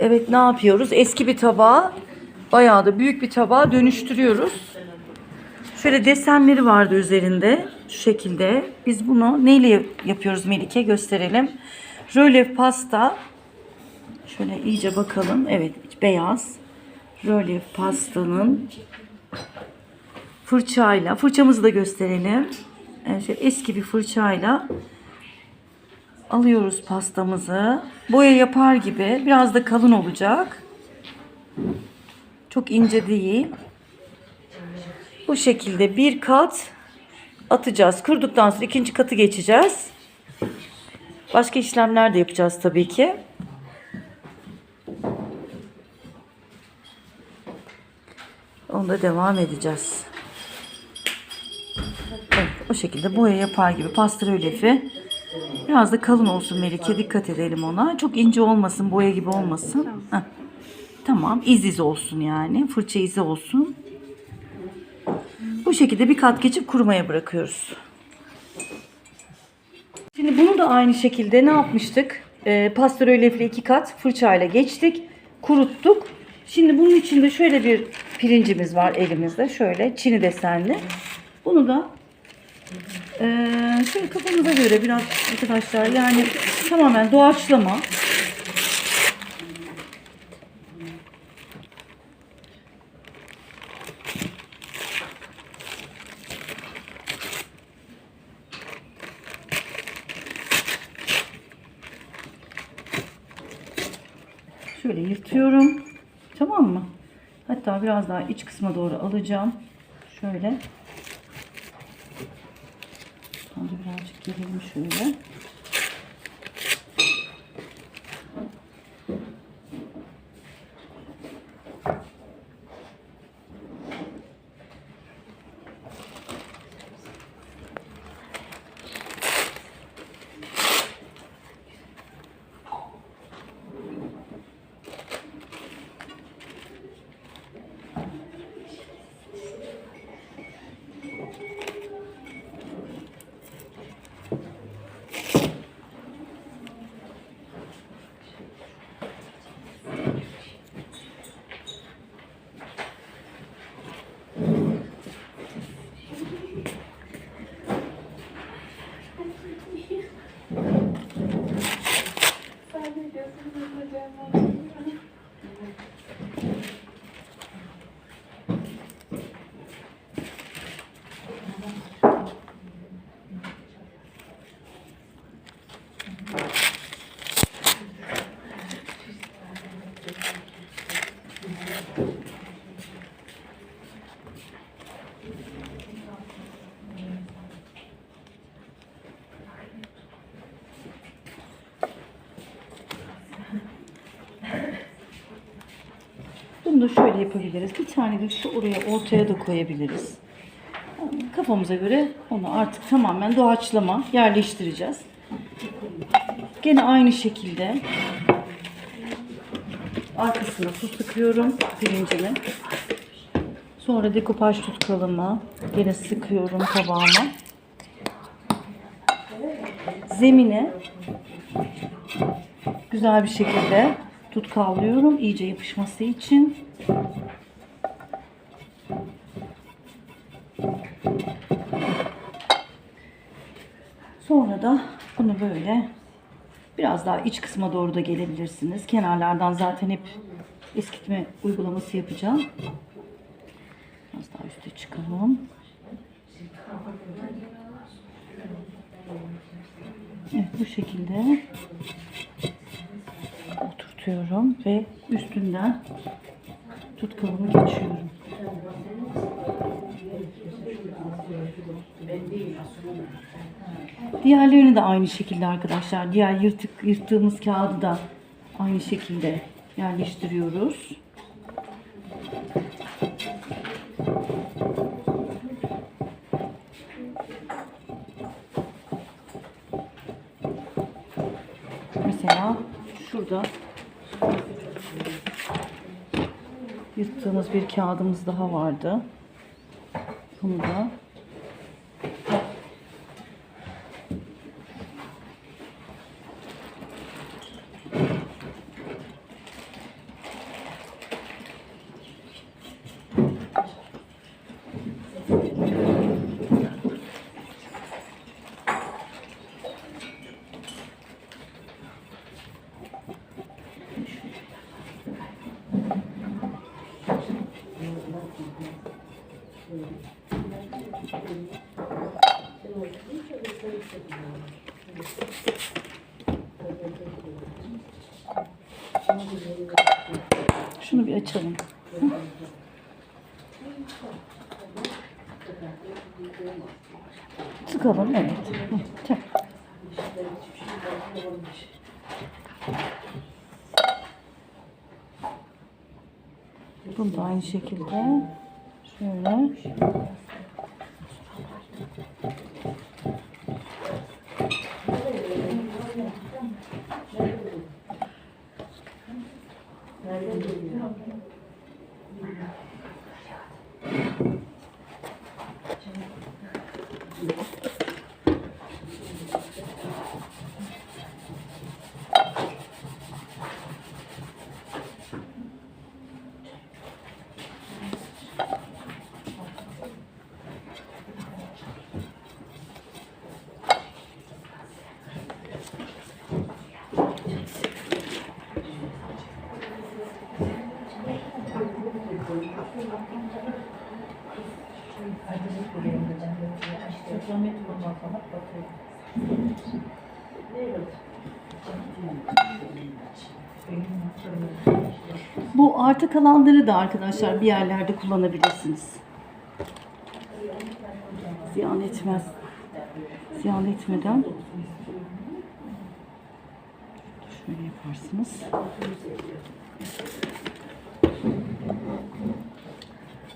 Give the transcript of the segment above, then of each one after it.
Evet ne yapıyoruz? Eski bir tabağı bayağı da büyük bir tabağa dönüştürüyoruz. Şöyle desenleri vardı üzerinde. Şu şekilde. Biz bunu neyle yapıyoruz Melike? Gösterelim. Rölyef pasta. Şöyle iyice bakalım. Evet beyaz. Rölyef pastanın fırçayla. Fırçamızı da gösterelim. Evet, eski bir fırçayla alıyoruz pastamızı. Boya yapar gibi. Biraz da kalın olacak. Çok ince değil. Bu şekilde bir kat atacağız. Kurduktan sonra ikinci katı geçeceğiz. Başka işlemler de yapacağız tabii ki. Onda devam edeceğiz. Evet, o şekilde boya yapar gibi pasta rölefi. Biraz da kalın olsun Melike. Dikkat edelim ona. Çok ince olmasın, boya gibi olmasın. Heh. Tamam, iz iz olsun yani. Fırça izi olsun. Bu şekilde bir kat geçip kurumaya bırakıyoruz. Şimdi bunu da aynı şekilde ne yapmıştık? Ee, pasta rölefli iki kat fırçayla geçtik. Kuruttuk. Şimdi bunun içinde şöyle bir pirincimiz var elimizde. Şöyle çini desenli. Bunu da ee, şöyle kafamıza göre biraz arkadaşlar yani tamamen doğaçlama. Şöyle yırtıyorum. Tamam mı? Hatta biraz daha iç kısma doğru alacağım. Şöyle. Gelelim şöyle. Bunu da şöyle yapabiliriz. Bir tane de şu oraya ortaya da koyabiliriz. Kafamıza göre onu artık tamamen doğaçlama yerleştireceğiz. Gene aynı şekilde arkasına su sıkıyorum pirincimi. Sonra dekopaj tutkalımı gene sıkıyorum tabağıma. Zemine güzel bir şekilde tutkallıyorum iyice yapışması için. Sonra da bunu böyle biraz daha iç kısma doğru da gelebilirsiniz. Kenarlardan zaten hep eskitme uygulaması yapacağım. Biraz daha üste çıkalım. Evet bu şekilde oturtuyorum ve üstünden tutkalımı geçiyorum. Diğerlerini de aynı şekilde arkadaşlar. Diğer yırtık yırttığımız kağıdı da aynı şekilde yerleştiriyoruz. Mesela şurada yırttığımız bir kağıdımız daha vardı. Bunu da Şunu bir açalım. Hı. Sıkalım evet. Hı, tamam. Bunu da aynı şekilde şöyle Bu arta kalanları da arkadaşlar bir yerlerde kullanabilirsiniz. Ziyan etmez. Ziyan etmeden şöyle yaparsınız.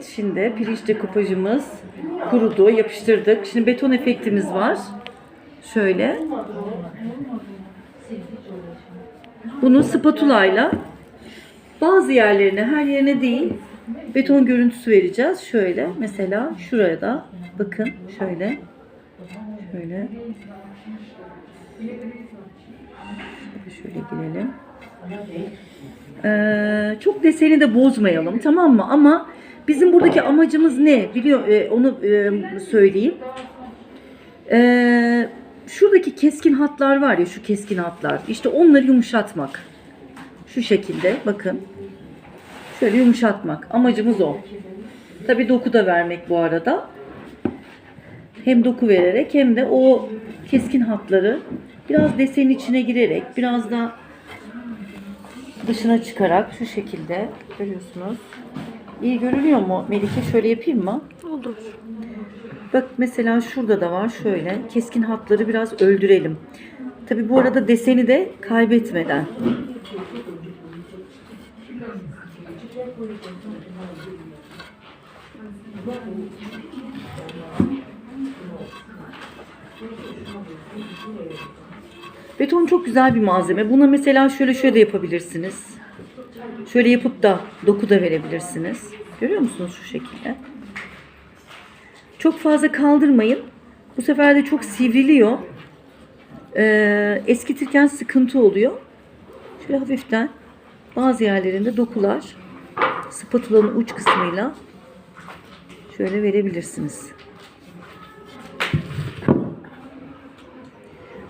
Evet, şimdi pirinç dekupajımız kurudu, yapıştırdık. Şimdi beton efektimiz var. Şöyle. Bunu spatulayla bazı yerlerine, her yerine değil, beton görüntüsü vereceğiz. Şöyle, mesela şuraya da bakın şöyle. Şöyle. Şöyle girelim. Ee, çok deseni de bozmayalım tamam mı? Ama bizim buradaki amacımız ne? Biliyor e, onu e, söyleyeyim. Ee, şuradaki keskin hatlar var ya şu keskin hatlar. İşte onları yumuşatmak. Şu şekilde bakın. Şöyle yumuşatmak. Amacımız o. Tabii doku da vermek bu arada. Hem doku vererek hem de o keskin hatları biraz desenin içine girerek biraz da dışına çıkarak şu şekilde görüyorsunuz. İyi görünüyor mu Melike? Şöyle yapayım mı? Olur. Bak mesela şurada da var şöyle. Keskin hatları biraz öldürelim. Tabi bu arada deseni de kaybetmeden. Beton çok güzel bir malzeme. Buna mesela şöyle şöyle de yapabilirsiniz. Şöyle yapıp da doku da verebilirsiniz. Görüyor musunuz şu şekilde? Çok fazla kaldırmayın. Bu sefer de çok sivriliyor. Ee, eskitirken sıkıntı oluyor. Şöyle hafiften bazı yerlerinde dokular spatulanın uç kısmıyla şöyle verebilirsiniz.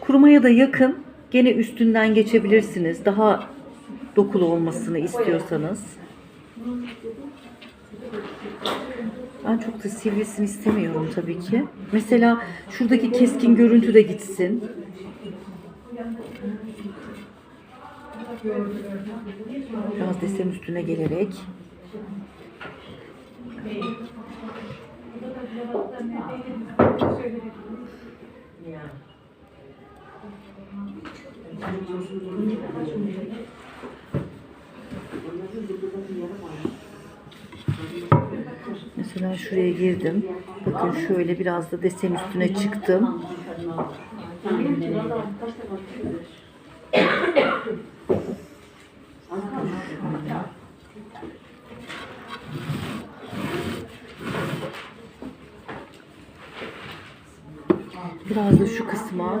Kurumaya da yakın gene üstünden geçebilirsiniz. Daha dokulu olmasını istiyorsanız. Ben çok da sivrisin istemiyorum tabii ki. Mesela şuradaki keskin görüntü de gitsin. Biraz desen üstüne gelerek. Mesela şuraya girdim. Bakın şöyle biraz da desen üstüne çıktım. Biraz da şu kısma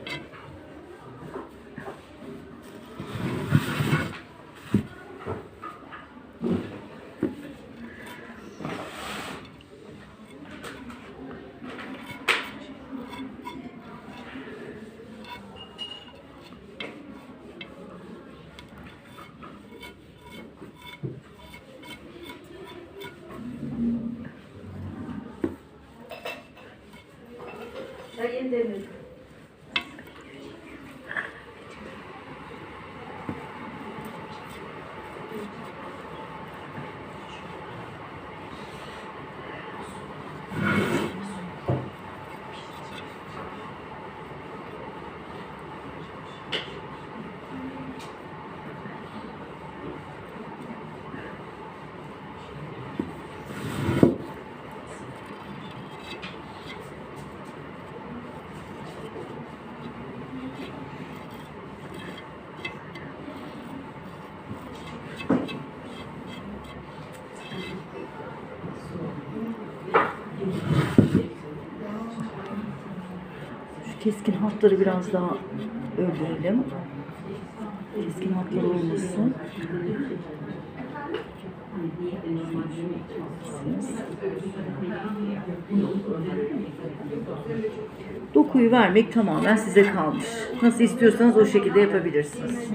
Şu keskin hatları biraz daha öldürelim. Keskin hatlar olmasın. Dokuyu vermek tamamen size kalmış. Nasıl istiyorsanız o şekilde yapabilirsiniz.